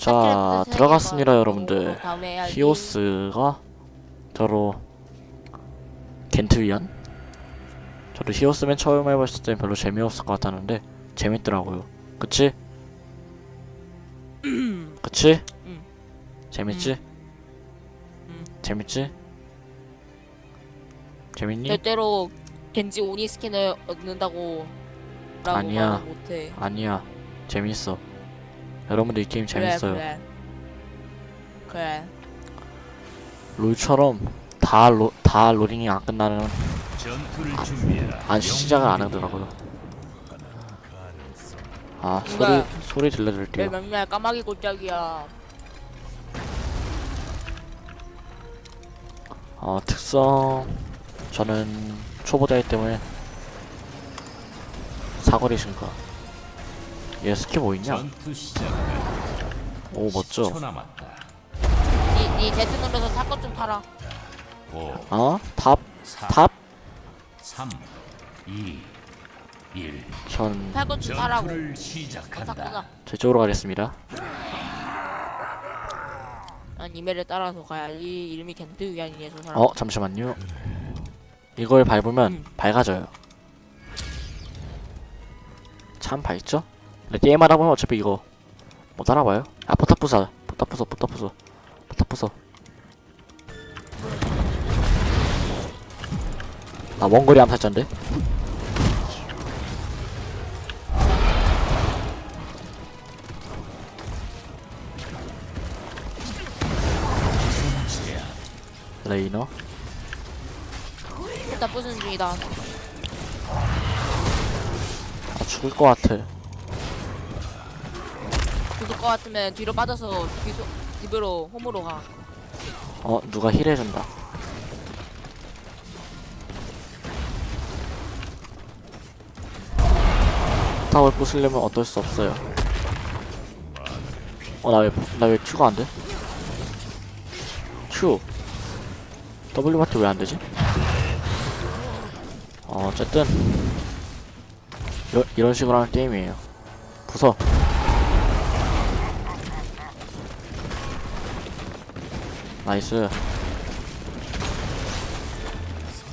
자세 들어갔습니다 여러분들. 히오스가 저로 겐트위안 저도 히오스 맨 처음 해봤을 땐 별로 재미없을 것 같았는데 재밌더라고요 그치? 그치? 음. 재밌지? 음. 재밌지? 재밌니? 절대로 겐지 오니 스킨을 얻는다고 아니야. 아니야 재밌어 여러분들 이 게임 재밌어요 그래, 그래. 그래. 롤처럼 다, 로, 다 로딩이 안 끝나는 전투를 준비해라. 안 시작을 안 하더라고요 아 소리 소리 내 들려드릴게요 맨날 까마귀 골짜기야. 어 특성 저는 초보자이기 때문에 사거리 증가 얘 스킬 뭐 있냐? 오 멋져 10초 남았다. 니니 제트 눌러서 사건 좀 타라. 5, 어? 탑? 4, 탑? 3, 2, 1. 전 사건 좀 타라고. 어, 시작한다. 저쪽으로 가겠습니다 난 이메를 따라서 가야지. 이름이 겐트 위안이네 저 사람. 어 잠시만요 이걸 밟으면 음. 밝아져요 참 밝죠? 근데 게임하다 보면 어차피 이거 못 알아봐요? 아 포탑 부숴 포탑 부숴 포탑 부숴 포탑 부숴 나 원거리 암살자인데? 레이너? 일단 부수는 중이다. 아 죽을 것 같아 죽을 것 같으면 뒤로 빠져서 뒤로 집으로 홈으로 가. 어 누가 힐해준다 탑을 부수려면 어쩔 수 없어요 어 나 왜 나왜 큐가 안 돼? 큐 W 마트 왜 안 되지? 어 어쨌든 이런, 이런 식으로 하는 게임이에요 부숴 나이스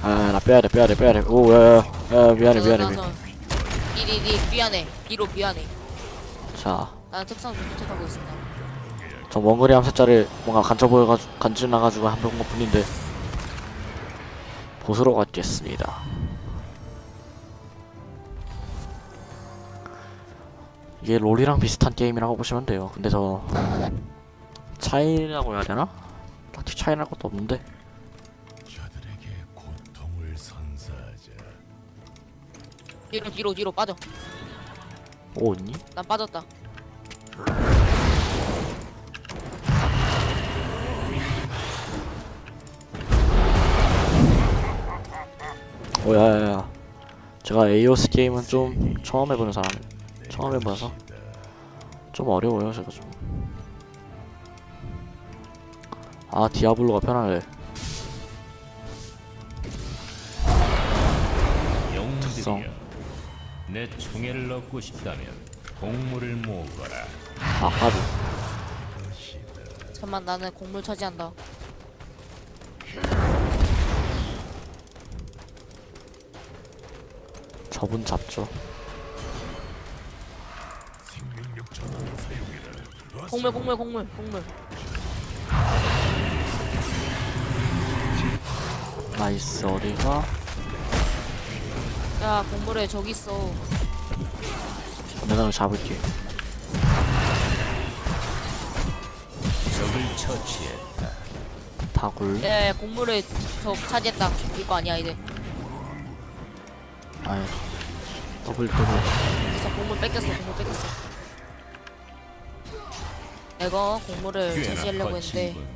아나 빼야돼 빼야돼 빼야돼 오 야야야 야, 미안해 미안해 미안해 디디디 미안해. 뒤로 미안해. 자 나는 특성 좀 부탁하고 있습니다. 저 원거리 암살자를 뭔가 간져 보여가지고 간지나가지고 한 번 것 뿐인데 보수로 갔겠습니다. 이게 롤이랑 비슷한 게임이라고 보시면 돼요. 근데 저 차이라고 해야 되나? 딱히 차이 날 것도 없는데 저들에게 고통을 선사하자. 뒤로 뒤로 뒤로 빠져. 오 있니? 난 빠졌다. 오 야야야 제가 에이오스 게임은 좀 처음 해보는 사람이에요. 처음 해봐서 좀 어려워요 제가 좀. 아 디아블로가 편하네. 특성. 내 총애를 얻고 싶다면 공물을 모으거라. 아까도 잠만 나는 곡물 차지한다. 저분 잡죠. 곡물 곡물 곡물 곡물. 나이스 어디가? 야 곡물에 저기 있어. 내가 잡을게. 적을 처치했다. 다굴. 예 곡물에 저 차지했다. 이거 아니야 이제. 아이 더블 더블. 그래서 곡물 뺏겼어 곡물 뺏겼어. 내가 꽤나 차지하려고 했는데 군.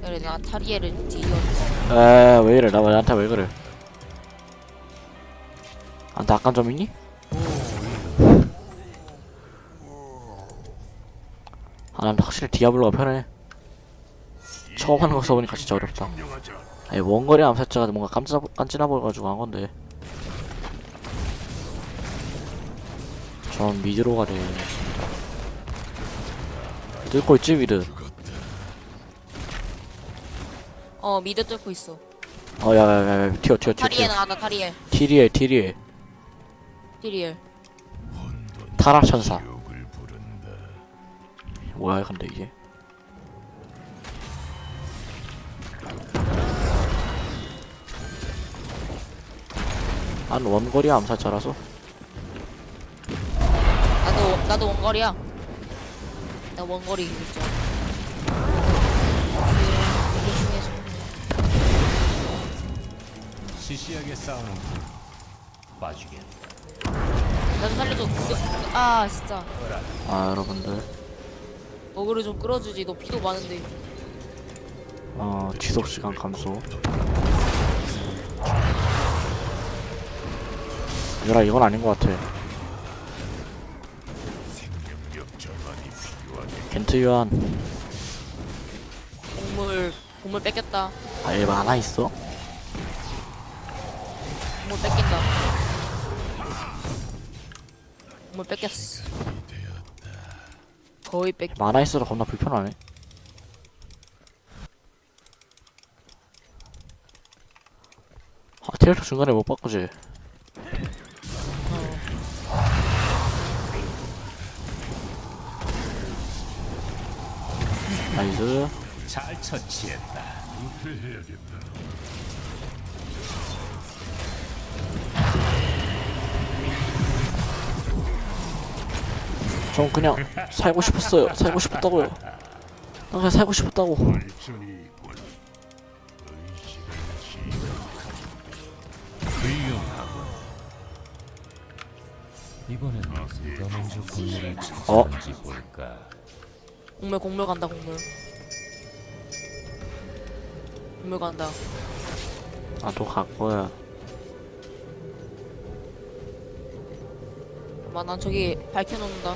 그래 내가 타리에를 뒤져. 에왜 이래? 나 나한테 왜 그래? 안타 악한 점 있니? 아, 난 확실히 디아블로가 편해. 처음 하는 거 써보니까 진짜 어렵다. 아니, 원거리 암살자가 뭔가 깜짝, 깐지나 보여가지고 한 건데. 전 미드로 가려겠습니다. 뚫고 있지 미드 어 미드 뚫고 있어. 어 야 야야 튀어 튀어 튀어 타리에 튀어. 나간다 타리에. 티리엘 티리엘 티리엘 혼돈 타락천사. 뭐야 근데 이게? 난 원거리 암살자라서? 나도 나도 원거리야. 나 원거리 진짜 시시하게 싸우는 빠지게 나도 살려줘 아 진짜. 아 여러분들. 어그를 좀 끌어주지. 너 피도 많은데. 어 지속 시간 감소. 얘들아 이건 아닌 것 같아. 겐트 유한. 곡물 곡물 뺏겼다. 아얘 만화 있어? 뺏긴다. 곡물 뺏겼어. 거의 뺏 만화 있어서 겁나 불편하네. 아 테레토 중간에 못 바꾸지. 나이스. 잘 처치했다. 은퇴해야겠다. 전 그냥 살고 싶었어요. 살고 싶었다고요. 나 그냥 살고 싶었다고. 이번엔 누가 먼저 군무를 어? 찾는지 볼까 곡물 곡물 간다 곡물 곡물 간다. 나도 갈 거야. 아마 난 저기 밝혀놓는다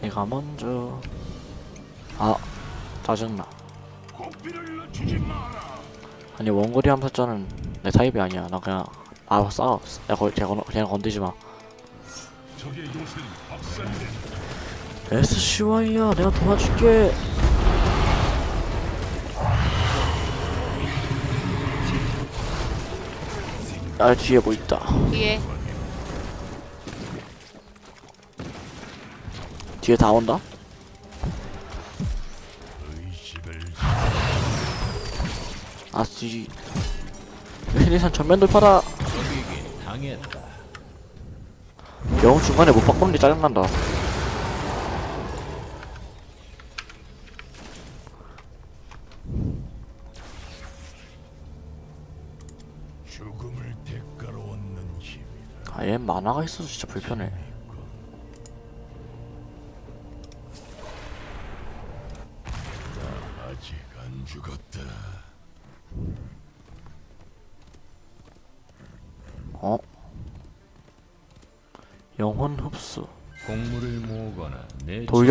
내가 먼저. 아 짜증나. 아니 원거리 암살자는 내 타입이 아니야. 나 그냥 아 싸워. 야 거기 걔 그냥 건드지 마. 적의 요새는 박살내. SCY야 내가 도와줄게. 아 뒤에 뭐 있다. 뒤에 뒤에 다 온다? 아씨. 헬리산 전면 돌파다 영웅 중간에 못 바꾸는 게 짜증난다. 아얘 만화가 있어서 진짜 불편해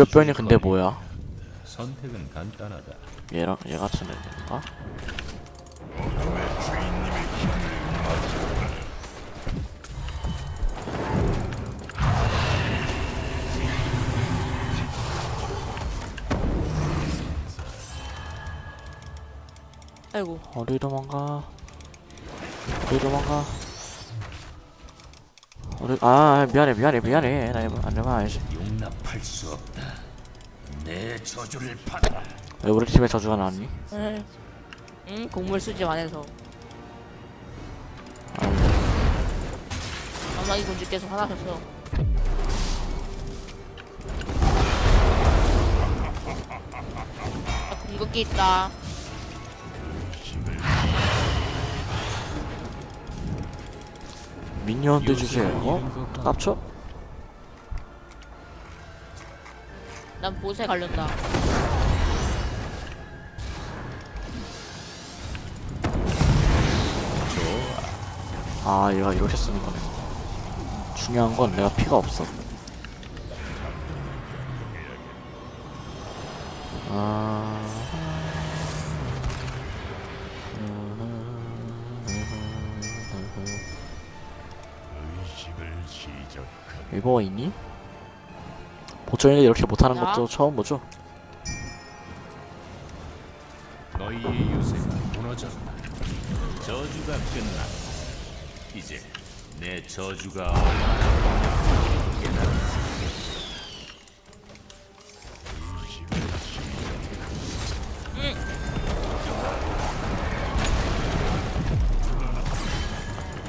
지시를 근데 뭐야? 선택은 간단하다. 얘랑 얘 같은 애인가? 아이고. 어디 도망가? 어디 도망가? 어디 아 미안해 미안해 미안해. 나 이거 안 되면 알지. 용납할 수 없다 내 저주를 받아라 왜 우리 팀에 저주가 나왔니? 응, 응 곡물 수집 안 해서 아마이 군주께서 화나셨어 아, 궁극기 있다 미니언들 주제 어? 깝쳐? 난 보세 갈렸다 아 얘가 이렇게 쓰는 거네 중요한 건 내가 피가 없어 아. 리버가 있니? 보존이 이렇게 못하는 야. 것도 처음 보죠? 너희의 요새가 무너졌다. 저주가 끝났다. 이제 내 저주가.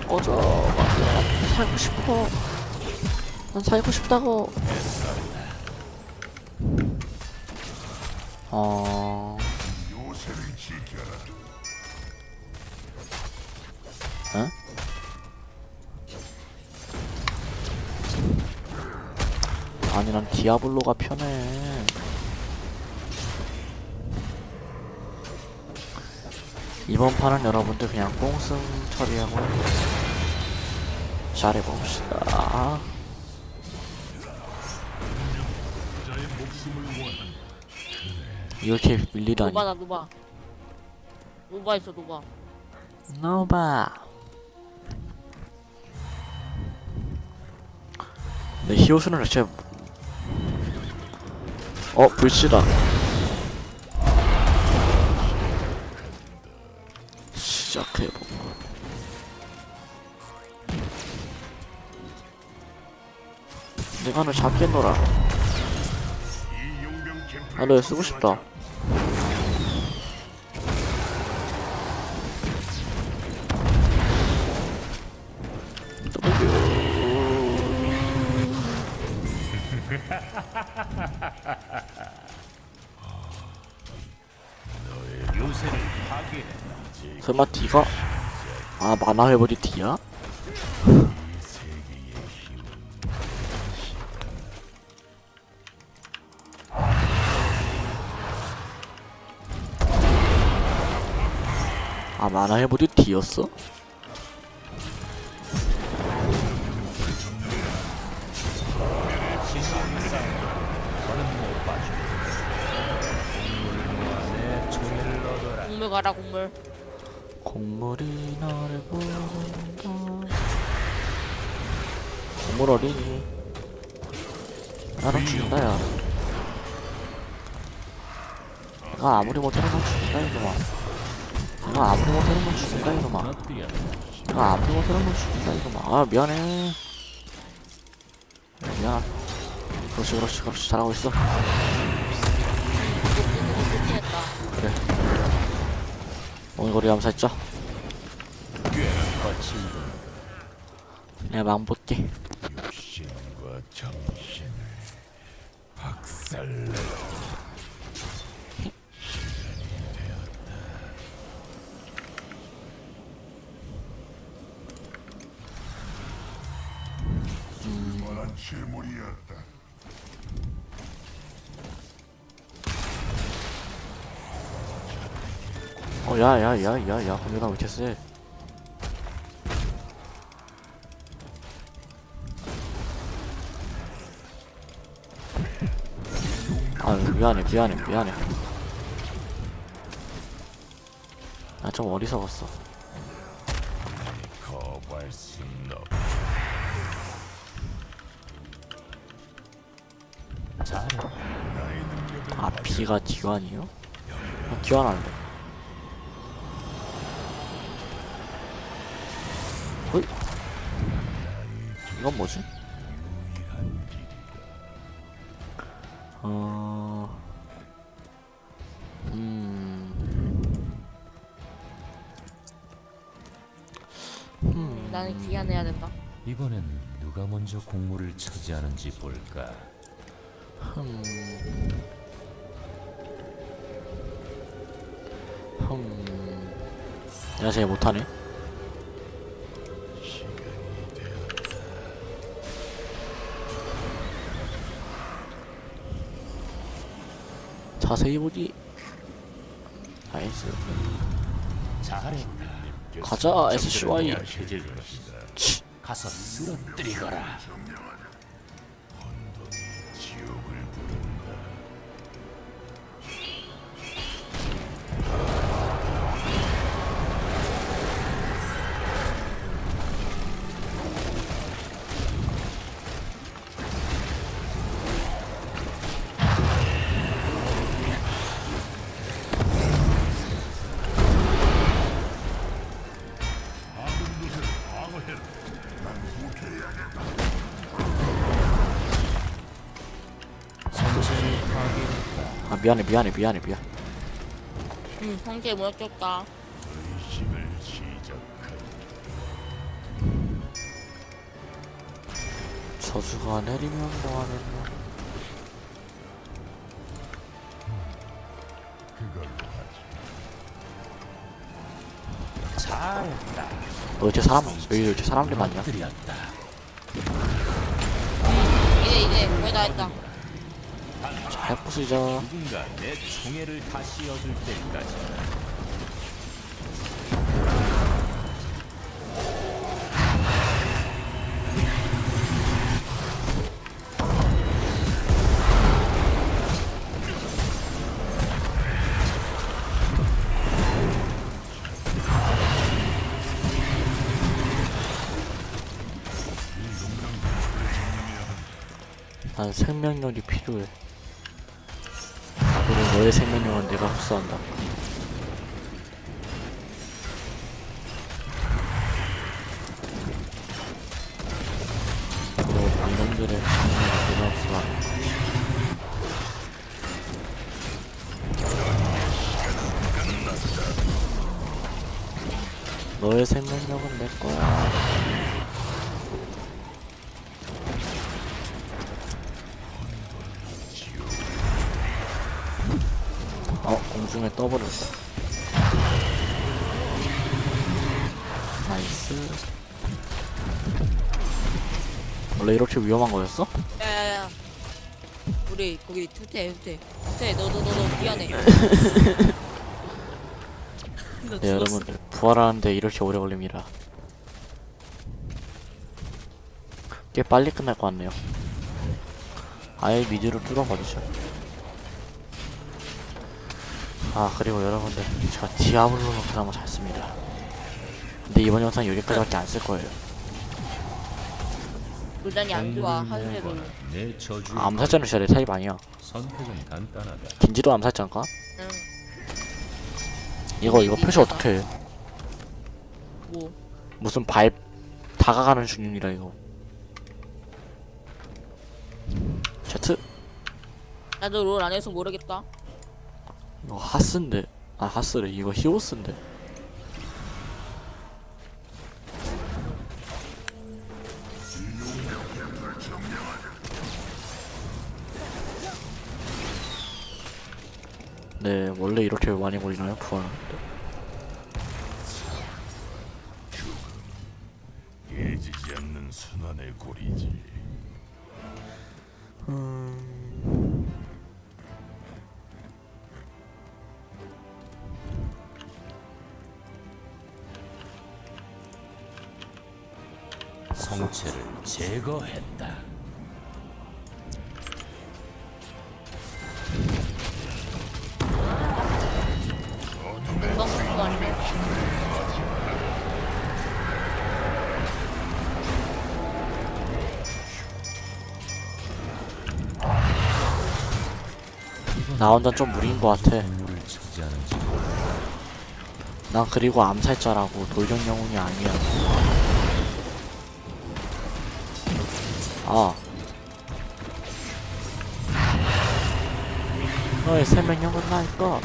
어저 살고 싶어 난 살고 싶다고 어... 응? 아니 난 디아블로가 편해. 이번 판은 여러분들 그냥 꽁승 처리하고 잘해봅시다 이렇게 밀리다니 노바다 노바. 노바 있어 노바. 노바 내 히오스는 대체 어 불씨다 시작해보고 내가 너 잡겠노라 이 용병 캠프. 아, 너 쓰고 싶다. 파괴했다. 설마 D가 아 만화 회버리 D야? 아 만화 회버리 D였어? 곡물 가라 곡물. 곡물이 나를 부른다. 곡물 어린이 나는 죽인다 야. 내가 아무리 못하는 건 죽인다 이놈아. 내가 아무리 못하는 건 죽인다 이놈아. 내가 아무리 못하는 건 죽인다 이놈아. 아 미안해. 미안. 그렇지 그렇지 그렇지. 잘하고 있어. 거 끝냈다. 그래 오늘거리 암살자. 내가 망볼게 육신과 정신을 박살내. 원한 질문이었다. 야, 야, 야, 야, 야, 공격가 왜 이렇게 세? 아, 미안해, 미안해, 미안해. 나 좀 어리석었어. 아, B가 기관이요? 아, 기관 할래. 이건 뭐지? 어... 음... 음... 나는 기한해야 된다. 이번엔 누가 먼저 공물을 차지하는지 볼까. 흠... 흠... 내가 제일 못하네. 자세히 보기. 나이스. 가자, SCY. 가서 쓰러뜨리거라. 미안해 미안해 미안해 미안 응 형제 시작한다. 저주가 내리면 뭐하는 하지. 잘했다. 사람 여기 이렇게 사람들 많냐? 이제 이제 거의 다 했다 잘 부수자 누군가 내 총애를 다시 얻을 때까지. 난 생명력이 필요해 너의 생명력은 내가 흡수한다. 그리고 방금들의 생명력을 내가 흡수한다. 너의 생명력은 내거 중에 떠버렸다. 나이스. 원래 이렇게 위험한 거였어? 야야야 우리 거기 투태 투태 투태 너너 너너 미안해 너 네, 죽었어 여러분들. 부활하는데 이렇게 오래 걸립니다. 꽤 빨리 끝날 것 같네요. 아예 미드로 뚫어버리죠. 아, 그리고 여러분들. 제가 디아블로는 그나마 잘 씁니다. 근데 이번 영상 여기까지밖에 안 쓸 거예요. 물단이 안 좋아 내 저주. 아, 암살자는 진짜 내 타입 아니야. 선택은 간단하다. 긴지도 암살자인가? 응 이거, 이거 표시 어떻게 해? 뭐 무슨 발 다가가는 중이라 이거 제트 나도 롤 안 해서 모르겠다 이거 하스인데. 아 하스래. 이거 히오스인데. 네 원래 이렇게 많이 걸리나요? 부활하는데 나 혼자 좀 무리인 것 같아 난 그리고 암살자라고 돌격 영웅이 아니야. 아. 너의 생명력은 날 것.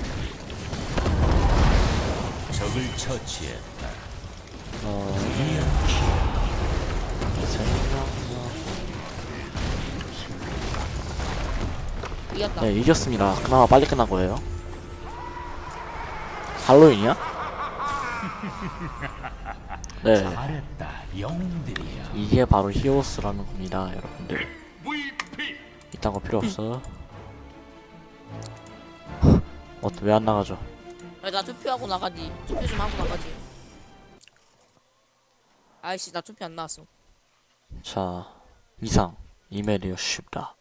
적을 처치했다. 이겼다 네, 이겼습니다. 그나마 빨리 끝난 거예요. 할로윈이야? 네, 잘했다. 영웅들이야. 이게 바로 히오스라는 겁니다, 여러분들. 이딴 거 필요 없어. 어, 왜안 나가죠? 야, 나 투표하고 나가지 투표 좀 하고 나가지 아이씨 나 투표 안 나왔어 자, 이상 이메리어 쉽다.